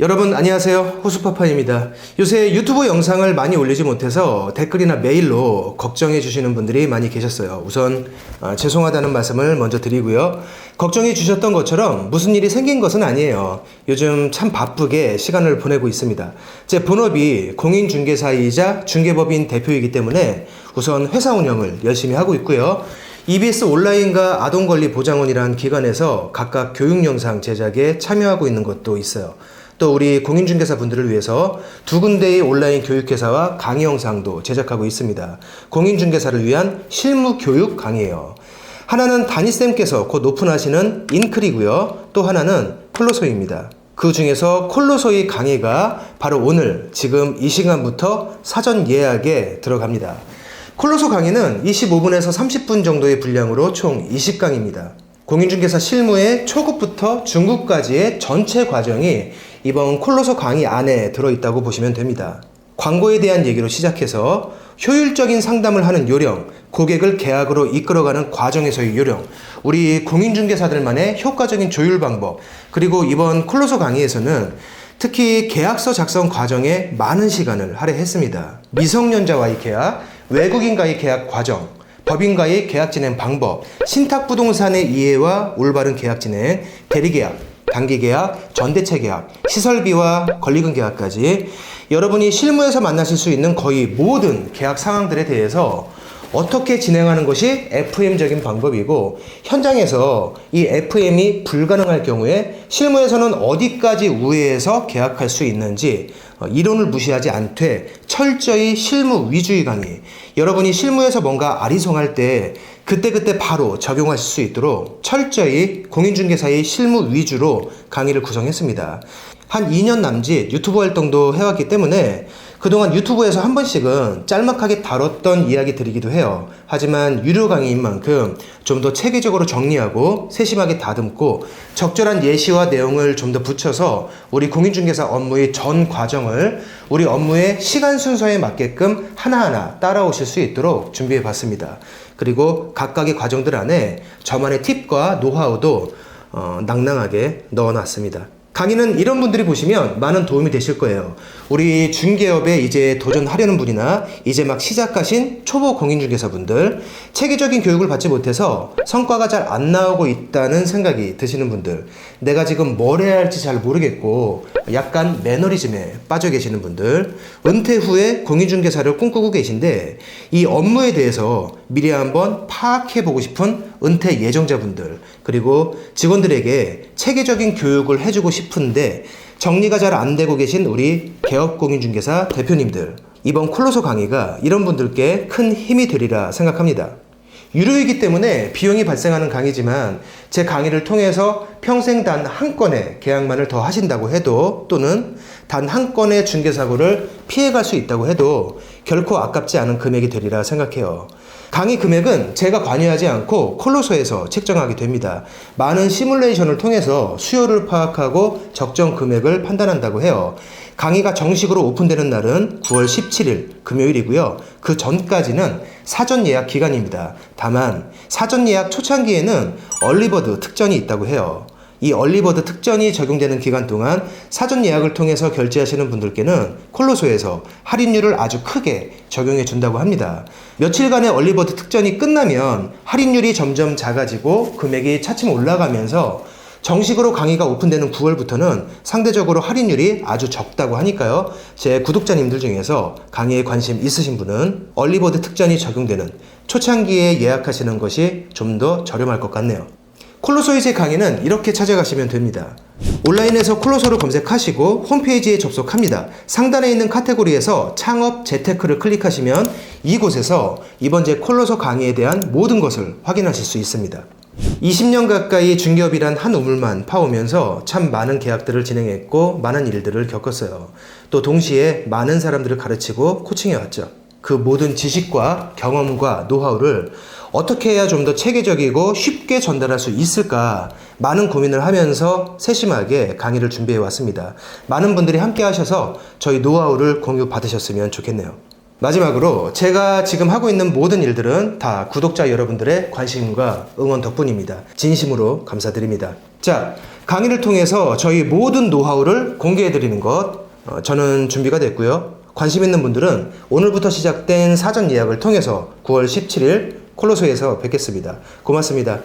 여러분 안녕하세요. 호수파파입니다. 요새 유튜브 영상을 많이 올리지 못해서 댓글이나 메일로 걱정해 주시는 분들이 많이 계셨어요. 우선 아, 죄송하다는 말씀을 먼저 드리고요. 걱정해 주셨던 것처럼 무슨 일이 생긴 것은 아니에요. 요즘 참 바쁘게 시간을 보내고 있습니다. 제 본업이 공인중개사이자 중개법인 대표이기 때문에 우선 회사 운영을 열심히 하고 있고요. EBS 온라인과 아동권리보장원이라는 기관에서 각각 교육 영상 제작에 참여하고 있는 것도 있어요. 또 우리 공인중개사 분들을 위해서 두 군데의 온라인 교육회사와 강의 영상도 제작하고 있습니다. 공인중개사를 위한 실무 교육 강의예요. 하나는 다니쌤께서 곧 오픈하시는 인클이고요. 또 하나는 콜로소입니다. 그 중에서 콜로소의 강의가 바로 오늘 지금 이 시간부터 사전 예약에 들어갑니다. 콜로소 강의는 25분에서 30분 정도의 분량으로 총 20강입니다. 공인중개사 실무의 초급부터 중급까지의 전체 과정이 이번 콜로소 강의 안에 들어있다고 보시면 됩니다. 광고에 대한 얘기로 시작해서 효율적인 상담을 하는 요령, 고객을 계약으로 이끌어가는 과정에서의 요령, 우리 공인중개사들만의 효과적인 조율 방법, 그리고 이번 콜로소 강의에서는 특히 계약서 작성 과정에 많은 시간을 할애했습니다. 미성년자와의 계약, 외국인과의 계약 과정, 법인과의 계약 진행 방법, 신탁 부동산의 이해와 올바른 계약 진행, 대리계약, 단기 계약, 전대체 계약, 시설비와 권리금 계약까지 여러분이 실무에서 만나실 수 있는 거의 모든 계약 상황들에 대해서 어떻게 진행하는 것이 FM적인 방법이고 현장에서 이 FM이 불가능할 경우에 실무에서는 어디까지 우회해서 계약할 수 있는지 어, 이론을 무시하지 않되 철저히 실무 위주의 강의 여러분이 실무에서 뭔가 아리송할 때 그때그때 바로 적용하실 수 있도록 철저히 공인중개사의 실무 위주로 강의를 구성했습니다. 한 2년 남짓 유튜브 활동도 해왔기 때문에 그동안 유튜브에서 한 번씩은 짤막하게 다뤘던 이야기 드리기도 해요. 하지만 유료 강의인 만큼 좀 더 체계적으로 정리하고 세심하게 다듬고 적절한 예시와 내용을 좀 더 붙여서 우리 공인중개사 업무의 전 과정을 우리 업무의 시간 순서에 맞게끔 하나하나 따라오실 수 있도록 준비해 봤습니다. 그리고 각각의 과정들 안에 저만의 팁과 노하우도 어, 낭낭하게 넣어놨습니다. 강의는 이런 분들이 보시면 많은 도움이 되실 거예요. 우리 중개업에 이제 도전하려는 분이나 이제 막 시작하신 초보 공인중개사분들, 체계적인 교육을 받지 못해서 성과가 잘 안 나오고 있다는 생각이 드시는 분들, 내가 지금 뭘 해야 할지 잘 모르겠고 약간 매너리즘에 빠져 계시는 분들, 은퇴 후에 공인중개사를 꿈꾸고 계신데 이 업무에 대해서 미리 한번 파악해 보고 싶은 은퇴 예정자분들, 그리고 직원들에게 체계적인 교육을 해주고 싶은데 정리가 잘 안 되고 계신 우리 개업공인중개사 대표님들, 이번 콜로소 강의가 이런 분들께 큰 힘이 되리라 생각합니다. 유료이기 때문에 비용이 발생하는 강의지만 제 강의를 통해서 평생 단 한 건의 계약만을 더 하신다고 해도 또는 단 한 건의 중개사고를 피해갈 수 있다고 해도 결코 아깝지 않은 금액이 되리라 생각해요. 강의 금액은 제가 관여하지 않고 콜로소에서 책정하게 됩니다. 많은 시뮬레이션을 통해서 수요를 파악하고 적정 금액을 판단한다고 해요. 강의가 정식으로 오픈되는 날은 9월 17일 금요일이고요. 그 전까지는 사전 예약 기간입니다. 다만 사전 예약 초창기에는 얼리버 드 특전이 있다고 해요. 이 얼리버드 특전이 적용되는 기간 동안 사전 예약을 통해서 결제하시는 분들께는 콜로소에서 할인율을 아주 크게 적용해 준다고 합니다. 며칠간의 얼리버드 특전이 끝나면 할인율이 점점 작아지고 금액이 차츰 올라가면서 정식으로 강의가 오픈되는 9월부터는 상대적으로 할인율이 아주 적다고 하니까요. 제 구독자님들 중에서 강의에 관심 있으신 분은 얼리버드 특전이 적용되는 초창기에 예약하시는 것이 좀 더 저렴할 것 같네요. 콜로소이제 강의는 이렇게 찾아가시면 됩니다. 온라인에서 콜로소를 검색하시고 홈페이지에 접속합니다. 상단에 있는 카테고리에서 창업 재테크를 클릭하시면 이곳에서 이번 제 콜로소 강의에 대한 모든 것을 확인하실 수 있습니다. 20년 가까이 중개업이란 한 우물만 파오면서 참 많은 계약들을 진행했고 많은 일들을 겪었어요. 또 동시에 많은 사람들을 가르치고 코칭해 왔죠. 그 모든 지식과 경험과 노하우를 어떻게 해야 좀 더 체계적이고 쉽게 전달할 수 있을까 많은 고민을 하면서 세심하게 강의를 준비해 왔습니다. 많은 분들이 함께 하셔서 저희 노하우를 공유 받으셨으면 좋겠네요. 마지막으로 제가 지금 하고 있는 모든 일들은 다 구독자 여러분들의 관심과 응원 덕분입니다. 진심으로 감사드립니다. 자, 강의를 통해서 저희 모든 노하우를 공개해 드리는 것 어, 저는 준비가 됐고요. 관심 있는 분들은 오늘부터 시작된 사전 예약을 통해서 9월 17일 콜로소에서 뵙겠습니다. 고맙습니다.